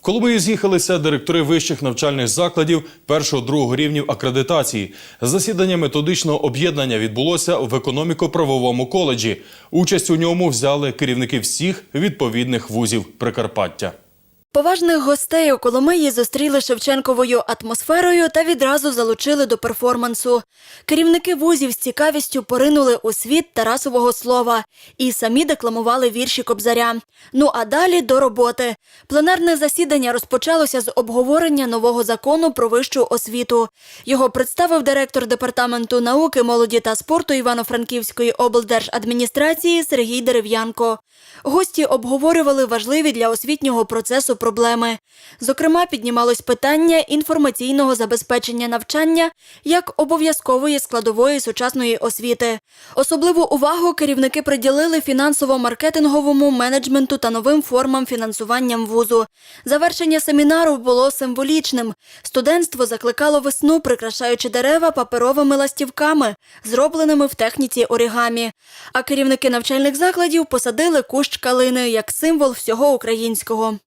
В Коломиї з'їхалися директори вищих навчальних закладів першого-другого рівнів акредитації. Засідання методичного об'єднання відбулося в економіко-правовому коледжі. Участь у ньому взяли керівники всіх відповідних вузів Прикарпаття. Поважних гостей у Коломиї зустріли Шевченковою атмосферою та відразу залучили до перформансу. Керівники вузів з цікавістю поринули у світ Тарасового слова і самі декламували вірші Кобзаря. Ну а далі до роботи. Пленарне засідання розпочалося з обговорення нового закону про вищу освіту. Його представив директор департаменту науки, молоді та спорту Івано-Франківської облдержадміністрації Сергій Дерев'янко. Гості обговорювали важливі для освітнього процесу проблеми. Зокрема, піднімалось питання інформаційного забезпечення навчання як обов'язкової складової сучасної освіти. Особливу увагу керівники приділили фінансово-маркетинговому менеджменту та новим формам фінансування вузу. Завершення семінару було символічним. Студентство закликало весну, прикрашаючи дерева паперовими ластівками, зробленими в техніці орігамі. А керівники навчальних закладів посадили кущ калини як символ всього українського.